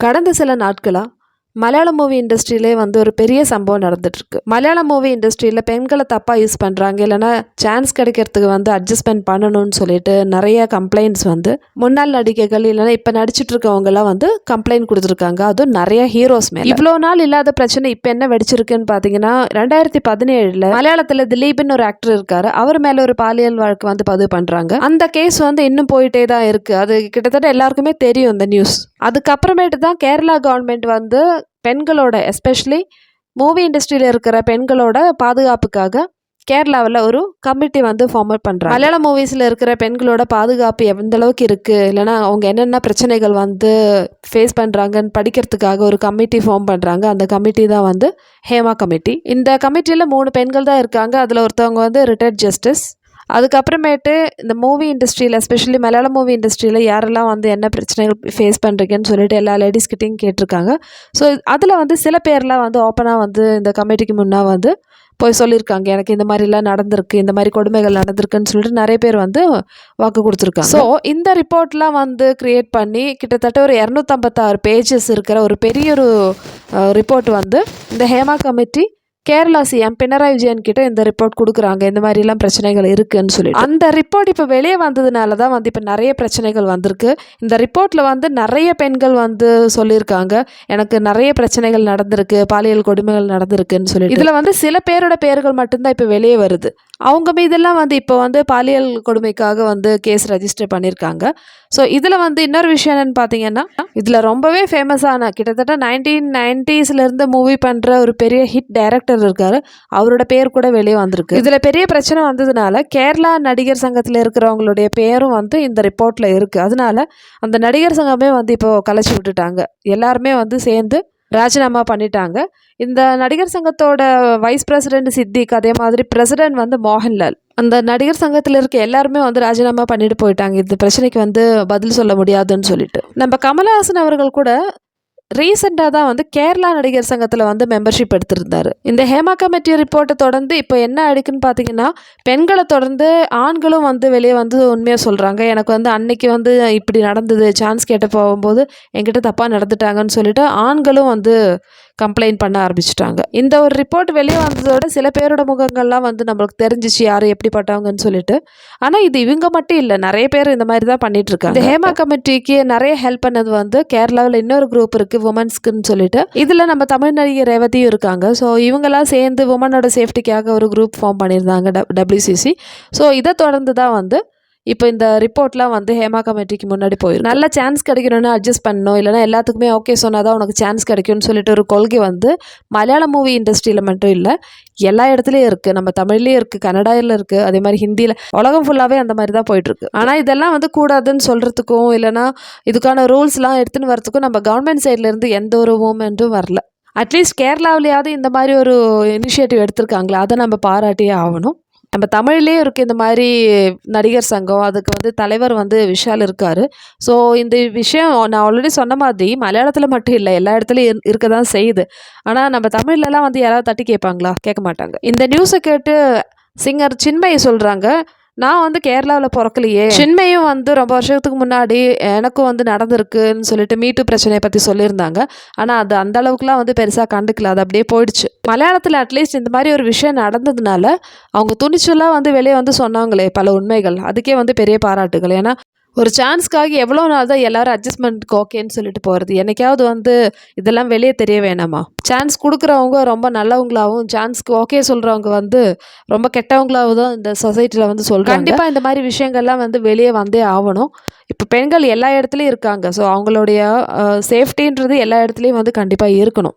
கடந்த சில நாட்களாக மலையாள மூவி இண்டஸ்ட்ரியிலே வந்து ஒரு பெரிய சம்பவம் நடந்துட்டுருக்கு. மலையாள மூவி இண்டஸ்ட்ரியில் பெண்களை தப்பாக யூஸ் பண்ணுறாங்க இல்லைன்னா சான்ஸ் கிடைக்கிறதுக்கு வந்து அட்ஜஸ்ட்மெண்ட் பண்ணணும்னு சொல்லிட்டு நிறைய கம்ப்ளைண்ட்ஸ் வந்து முன்னாள் நடிகைகள் இல்லைன்னா இப்போ நடிச்சிட்டு இருக்கவங்கலாம் வந்து கம்ப்ளைண்ட் கொடுத்துருக்காங்க. அதுவும் நிறைய ஹீரோஸ் மேலே. இவ்வளோ நாள் இல்லாத பிரச்சனை இப்போ என்ன வெடிச்சிருக்குன்னு பார்த்தீங்கன்னா ரெண்டாயிரத்தி பதினேழில் மலையாளத்தில் திலீப்னு ஒரு ஆக்டர் இருக்காரு. அவர் மேலே ஒரு பாலியல் வழக்கு வந்து பதிவு பண்ணுறாங்க அந்த கேஸ் வந்து இன்னும் போயிட்டே தான் இருக்குது அது கிட்டத்தட்ட எல்லாருக்குமே தெரியும் இந்த நியூஸ் அதுக்கப்புறமேட்டு தான் கேரளா கவர்மெண்ட் வந்து பெண்களோட எஸ்பெஷலி மூவி இண்டஸ்ட்ரியில் இருக்கிற பெண்களோட பாதுகாப்புக்காக கேரளாவில் ஒரு கமிட்டி வந்து ஃபார்ம் பண்ணுறாங்க மலையாள மூவிஸில் இருக்கிற பெண்களோட பாதுகாப்பு எந்த அளவுக்கு இருக்குது இல்லைனா அவங்க என்னென்ன பிரச்சனைகள் வந்து ஃபேஸ் பண்ணுறாங்கன்னு படிக்கிறதுக்காக ஒரு கமிட்டி ஃபார்ம் பண்ணுறாங்க அந்த கமிட்டி தான் வந்து ஹேமா கமிட்டி இந்த கமிட்டியில் மூணு பெண்கள் தான் இருக்காங்க. அதில் ஒருத்தவங்க வந்து ரிட்டையர்ட் ஜஸ்டிஸ் அதுக்கப்புறமேட்டு இந்த மூவி இண்டஸ்ட்ரியில் எஸ்பெஷலி மலையாள மூவி இண்டஸ்ட்ரியில் யாரெல்லாம் வந்து என்ன பிரச்சனைகள் ஃபேஸ் பண்ணுறீங்கன்னு சொல்லிட்டு எல்லா லேடிஸ்கிட்டையும் கேட்டிருக்காங்க. ஸோ அதில் வந்து சில பேர்லாம் வந்து ஓப்பனாக வந்து இந்த கமிட்டிக்கு முன்னா வந்து போய் சொல்லியிருக்காங்க. எனக்கு இந்த மாதிரிலாம் நடந்திருக்கு இந்த மாதிரி கொடுமைகள் நடந்திருக்குன்னு சொல்லிட்டு நிறைய பேர் வந்து வாக்கு கொடுத்துருக்காங்க. ஸோ இந்த ரிப்போர்ட்லாம் வந்து க்ரியேட் பண்ணி கிட்டத்தட்ட ஒரு இரநூத்தம்பத்தாறு பேஜஸ் இருக்கிற ஒரு பெரிய ஒரு ரிப்போர்ட் வந்து இந்த ஹேமா கமிட்டி கேரளா சிஎம் பினராயி விஜயன் கிட்ட இந்த ரிப்போர்ட் கொடுக்குறாங்க. இந்த மாதிரிலாம் பிரச்சனைகள் இருக்குன்னு சொல்லி அந்த ரிப்போர்ட் இப்போ வெளியே வந்ததுனால தான் வந்து இப்போ நிறைய பிரச்சனைகள் வந்திருக்கு. இந்த ரிப்போர்ட்டில் வந்து நிறைய பெண்கள் வந்து சொல்லியிருக்காங்க. எனக்கு நிறைய பிரச்சனைகள் நடந்திருக்கு. பாலியல் கொடுமைகள் நடந்திருக்குன்னு சொல்லி இதில் வந்து சில பேரோட பேர்கள் மட்டும்தான் இப்போ வெளியே வருது. அவங்க மீதெல்லாம் வந்து இப்போ வந்து பாலியல் கொடுமைக்காக வந்து கேஸ் ரெஜிஸ்டர் பண்ணியிருக்காங்க. ஸோ இதில் வந்து இன்னொரு விஷயம் என்னென்னு பார்த்தீங்கன்னா இதில் ரொம்பவே ஃபேமஸான கிட்டத்தட்ட நைன்டீன் நைன்டிஸ்லேருந்து மூவி பண்ணுற ஒரு பெரிய ஹிட் டைரக்டர் இருக்கார். அவரோட பேர் கூட வெளியே வந்திருக்கு. இதில் பெரிய பிரச்சனை வந்ததுனால கேரளா நடிகர் சங்கத்தில் இருக்கிறவங்களுடைய பேரும் வந்து இந்த ரிப்போர்ட்டில் இருக்குது அதனால அந்த நடிகர் சங்கமே வந்து இப்போ கலைச்சி விட்டுட்டாங்க. எல்லாருமே வந்து சேர்ந்து ராஜினாமா பண்ணிட்டாங்க. இந்த நடிகர் சங்கத்தோட வைஸ் பிரசிடென்ட் சித்திக் அதே மாதிரி பிரசிடென்ட் வந்து மோகன்லால். அந்த நடிகர் சங்கத்தில் இருக்க எல்லாருமே வந்து ராஜினாமா பண்ணிட்டு போயிட்டாங்க. இந்த பிரச்சனைக்கு வந்து பதில் சொல்ல முடியாதுன்னு சொல்லிட்டு. நம்ம கமலஹாசன் அவர்கள் கூட ரீசெண்டாக தான் வந்து கேரளா நடிகர் சங்கத்தில் வந்து மெம்பர்ஷிப் எடுத்திருந்தார். இந்த ஹேமா கமிட்டி ரிப்போர்ட்டை தொடர்ந்து இப்போ என்ன ஆயிடுக்குன்னு பார்த்தீங்கன்னா பெண்களை தொடர்ந்து ஆண்களும் வந்து வெளியே வந்து உண்மையாக சொல்கிறாங்க எனக்கு வந்து அன்னைக்கு வந்து இப்படி நடந்தது சான்ஸ் கேட்டு போகும்போது என்கிட்ட தப்பாக நடந்துட்டாங்கன்னு சொல்லிட்டு ஆண்களும் வந்து கம்ப்ளைண்ட் பண்ண ஆரம்பிச்சிட்டாங்க. இந்த ஒரு ரிப்போர்ட் வெளியே வந்ததோட சில பேரோட முகங்கள்லாம் வந்து நம்மளுக்கு தெரிஞ்சிச்சு யார் எப்படிப்பட்டவங்கன்னு சொல்லிட்டு. ஆனால் இது இவங்க மட்டும் இல்லை நிறைய பேர் இந்த மாதிரி தான் பண்ணிட்டு இருக்காங்க. இந்த ஹேமா கமிட்டிக்கு நிறைய ஹெல்ப் பண்ணது வந்து கேரளாவில் இன்னொரு குரூப் இருக்குது உமன்ஸ்க்குன்னு சொல்லிட்டு. இதில் நம்ம தமிழ் நடிகை ரேவதியும் இருக்காங்க. ஸோ இவங்கெல்லாம் சேர்ந்து உமனோட சேஃப்டிக்காக ஒரு குரூப் ஃபார்ம் பண்ணியிருந்தாங்க டபிள்யூசிசி ஸோ இதை தொடர்ந்து தான் வந்து இப்போ இந்த ரிப்போர்ட்லாம் வந்து ஹேமா கமிட்டிக்கு முன்னாடி போயிடும் நல்ல சான்ஸ் கிடைக்கணும்னு அட்ஜஸ்ட் பண்ணணும். இல்லைனா எல்லாத்துக்குமே ஓகே சொன்னால் தான் உனக்கு சான்ஸ் கிடைக்கும்னு சொல்லிட்டு ஒரு கொள்கை வந்து மலையாள மூவி இண்டஸ்ட்ரியில் மட்டும் இல்லை எல்லா இடத்துலையும் இருக்குது நம்ம தமிழ்லேயும் இருக்குது கன்னடாவில் இருக்குது அதே மாதிரி ஹிந்தியில் உலகம் ஃபுல்லாகவே அந்த மாதிரி தான் போயிட்டுருக்கு. ஆனால் இதெல்லாம் வந்து கூடாதுன்னு சொல்கிறதுக்கும் இல்லைனா இதுக்கான ரூல்ஸ்லாம் எடுத்துன்னு வரத்துக்கும் நம்ம கவர்மெண்ட் சைட்லேருந்து எந்த ஒரு மூமெண்ட்டும் வரல. அட்லீஸ்ட் கேரளாவிலேயாவது இந்த மாதிரி ஒரு இனிஷியேட்டிவ் எடுத்திருக்காங்களே அதை நம்ம பாராட்டியே ஆகணும். நம்ம தமிழ்லேயே இருக்குது இந்த மாதிரி நடிகர் சங்கம். அதுக்கு வந்து தலைவர் வந்து விஷால் இருக்கார். ஸோ இந்த விஷயம் நான் ஆல்ரெடி சொன்ன மாதிரி மலையாளத்தில் மட்டும் இல்லை எல்லா இடத்துலையும் இருக்க தான் செய்யுது. ஆனால் நம்ம தமிழ்லலாம் வந்து யாராவது தட்டி கேட்பாங்களா? கேட்க மாட்டாங்க. இந்த நியூஸை கேட்டு சிங்கர் சின்மயி சொல்கிறாங்க நான் வந்து கேரளாவில் பிறக்கலையே. சின்மையும் வந்து ரொம்ப வருஷத்துக்கு முன்னாடி எனக்கும் வந்து நடந்திருக்குன்னு சொல்லிட்டு மீட்டு பிரச்சனையை பற்றி சொல்லியிருந்தாங்க. ஆனால் அது அந்த அளவுக்குலாம் வந்து பெருசாக கண்டுக்கல. அது அப்படியே போயிடுச்சு. மலையாளத்தில் அட்லீஸ்ட் இந்த மாதிரி ஒரு விஷயம் நடந்ததுனால அவங்க துணிச்சலாக வந்து வெளியே வந்து சொன்னாங்களே பல உண்மைகள். அதுக்கே வந்து பெரிய பாராட்டுகள். ஏன்னா ஒரு சான்ஸ்க்காக எவ்வளோ நாள் தான் எல்லோரும் அட்ஜஸ்ட்மெண்ட்க்கு ஓகேன்னு சொல்லிட்டு போகிறது என்னைக்காவது வந்து இதெல்லாம் வெளியே தெரிய வேணாமா? சான்ஸ் கொடுக்குறவங்க ரொம்ப நல்லவங்களாகவும் சான்ஸ்க்கு ஓகே சொல்கிறவங்க வந்து ரொம்ப கெட்டவங்களாகவும் தான் இந்த சொசைட்டியில் வந்து சொல்கிறாங்க கண்டிப்பாக இந்த மாதிரி விஷயங்கள்லாம் வந்து வெளியே வந்தே ஆகணும். இப்போ பெண்கள் எல்லா இடத்துலையும் இருக்காங்க. ஸோ அவங்களுடைய சேஃப்டின்றது எல்லா இடத்துலையும் வந்து கண்டிப்பாக இருக்கணும்.